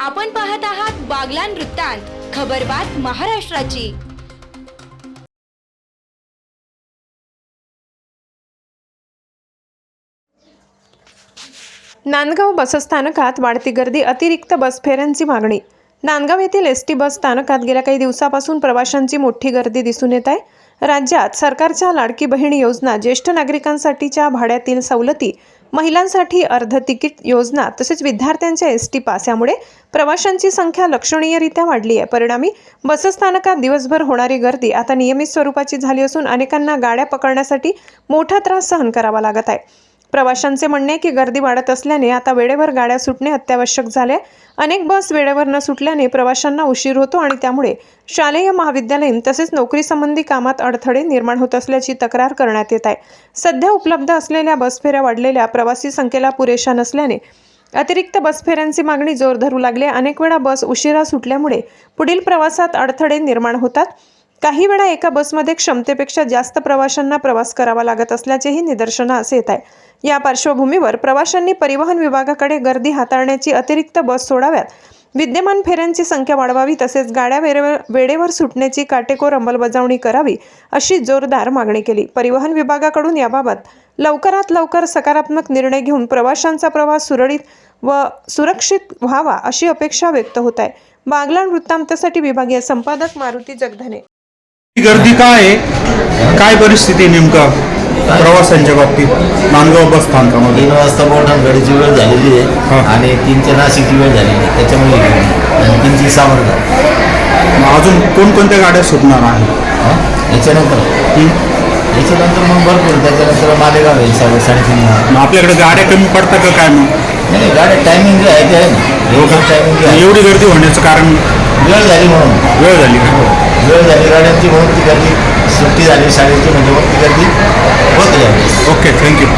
आपण पाहत आहात बागलान वृत्तांत खबरबात महाराष्ट्राची. नांदगाव बसस्थानकात वाढती गर्दी अतिरिक्त बस फेऱ्यांची मागणी. नांदगाव येथील एस टी बस स्थानकात गेल्या काही दिवसापासून प्रवाशांची मोठी गर्दी दिसून येत आहे. राज्यात सरकारच्या लाडकी बहीण योजना ज्येष्ठ नागरिकांसाठीच्या भाड्यातील सवलती महिलांसाठी अर्ध तिकीट योजना तसेच विद्यार्थ्यांच्या एस टी पास यामुळे प्रवाशांची संख्या लक्षणीयरित्या वाढली आहे. परिणामी बसस्थानकात दिवसभर होणारी गर्दी आता नियमित स्वरूपाची झाली असून अनेकांना गाड्या पकडण्यासाठी मोठा त्रास सहन करावा लागत आहे. प्रवाशांचे म्हणणे की गर्दी वाढत असल्याने आता वेळेवर गाड्या सुटणे अत्यावश्यक झाले. अनेक बस वेळेवर न सुटल्याने प्रवाशांना उशीर होतो आणि त्यामुळे शालेय महाविद्यालयीन तसेच नोकरीसंबंधी कामात अडथळे निर्माण होत असल्याची तक्रार करण्यात येत आहे. सध्या उपलब्ध असलेल्या बसफेऱ्या वाढलेल्या प्रवासी संख्येला पुरेशा नसल्याने अतिरिक्त बसफेऱ्यांची मागणी जोर धरू लागली. आहे. अनेक वेळा बस उशिरा सुटल्यामुळे पुढील प्रवासात अडथळे निर्माण होतात. काही वेळा एका बसमध्ये क्षमतेपेक्षा जास्त प्रवाशांना प्रवास करावा लागत असल्याचेही निदर्शनास येत आहे या पार्श्वभूमीवर प्रवाशांनी परिवहन विभागाकडे गर्दी हाताळण्याची अतिरिक्त बस सोडाव्यात. विद्यमान फेऱ्यांची संख्या वाढवावी तसेच गाड्या वेळेवर वेळेवर सुटण्याची काटेकोर अंमलबजावणी करावी अशी जोरदार मागणी केली. परिवहन विभागाकडून याबाबत लवकरात लवकर सकारात्मक निर्णय घेऊन प्रवाशांचा प्रवास सुरळीत व सुरक्षित व्हावा अशी अपेक्षा व्यक्त होत आहे. बागलाण वृत्तांतासाठी विभागीय संपादक मारुती जगधने गर्दी काय आहे? काय परिस्थिती आहे नेमकं प्रवासांच्या बाबतीत? नांदगाव बस स्थानकामध्ये. तीन वाजता गाडीची वेळ झालेली हा. आहे आणि तीनच्या नाशिकची वेळ झालेली आहे. त्याच्यामुळे ही गर्दी. आणि तीनची सामर्थ्य मग अजून कोणकोणत्या गाड्या सुटणार आहेत? याच्यानंतर? हं? याच्यानंतर मग भरपूर. त्याच्यानंतर मालेगाव आहे साडे साडेतीन मग आपल्याकडे गाड्या कमी पडतात का काय मग? नाही गाड्या टायमिंग जे आहे ते आहे ना. टायमिंग जे आहे एवढी गर्दी होण्याचं कारण? वेळ झाली म्हणून. वेळ झाली. का वेळ झाली गाड्यांची म्हणून ती गर्दी सुट्टी झाली शाळेची म्हणजे मग ती गर्दी होत ओके थँक्यू